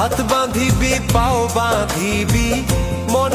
হাত বাঁধিবি পাও বাঁধিবি মন